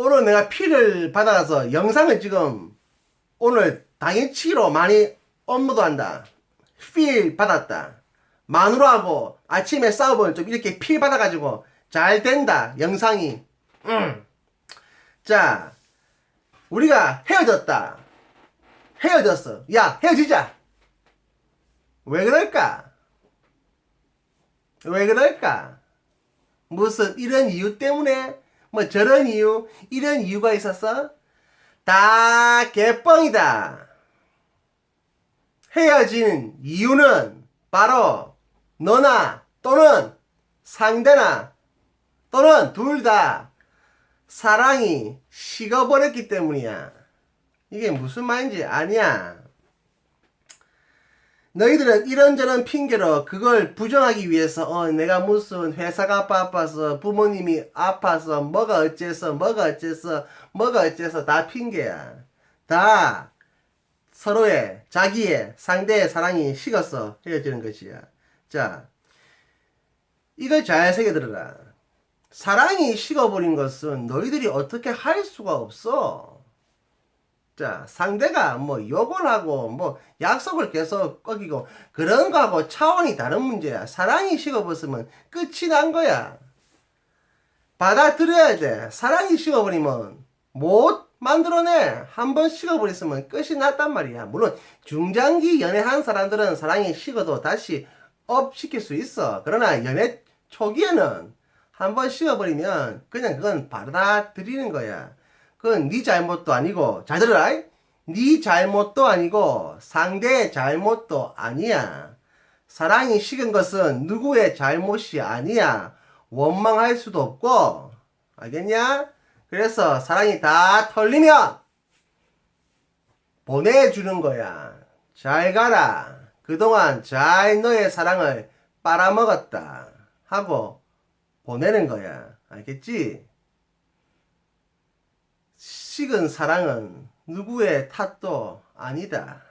오늘 내가 피를 받아서 영상을 지금 오늘 당일치기로 많이 업로드한다. 필 받았다. 마누라하고 아침에 싸우면 좀 이렇게 필 받아가지고 잘 된다. 영상이. 음. 자, 우리가 헤어졌다. 헤어졌어. 야, 헤어지자. 왜 그럴까? 왜 그럴까? 무슨 이런 이유 때문에 뭐 저런 이유 이런 이유가 있었어? 다 개뻥이다. 헤어진 이유는 바로 너나 또는 상대나 또는 둘 다 사랑이 식어버렸기 때문이야. 이게 무슨 말인지 아니야. 너희들은 이런저런 핑계로 그걸 부정하기 위해서 어 내가 무슨 회사가 바빠서 부모님이 아파서 뭐가 어째서 뭐가 어째서 뭐가 어째서 다 핑계야. 다 서로의 자기의 상대의 사랑이 식어서 헤어지는 것이야. 자, 이걸 잘 새겨 들어라. 사랑이 식어버린 것은 너희들이 어떻게 할 수가 없어. 자, 상대가 뭐 욕을 하고 뭐 약속을 계속 꺼기고 그런 거하고 차원이 다른 문제야. 사랑이 식어버렸으면 끝이 난 거야. 받아들여야 돼. 사랑이 식어버리면 못 만들어내. 한 번 식어버렸으면 끝이 났단 말이야. 물론 중장기 연애한 사람들은 사랑이 식어도 다시 업 시킬 수 있어. 그러나 연애 초기에는 한 번 식어버리면 그냥 그건 받아들이는 거야. 그건 네 잘못도 아니고 잘 들어라. 네 잘못도 아니고 상대의 잘못도 아니야. 사랑이 식은 것은 누구의 잘못이 아니야. 원망할 수도 없고 알겠냐? 그래서 사랑이 다 털리면 보내주는 거야. 잘 가라. 그동안 잘 너의 사랑을 빨아먹었다. 하고 보내는 거야. 알겠지? 식은 사랑은 누구의 탓도 아니다.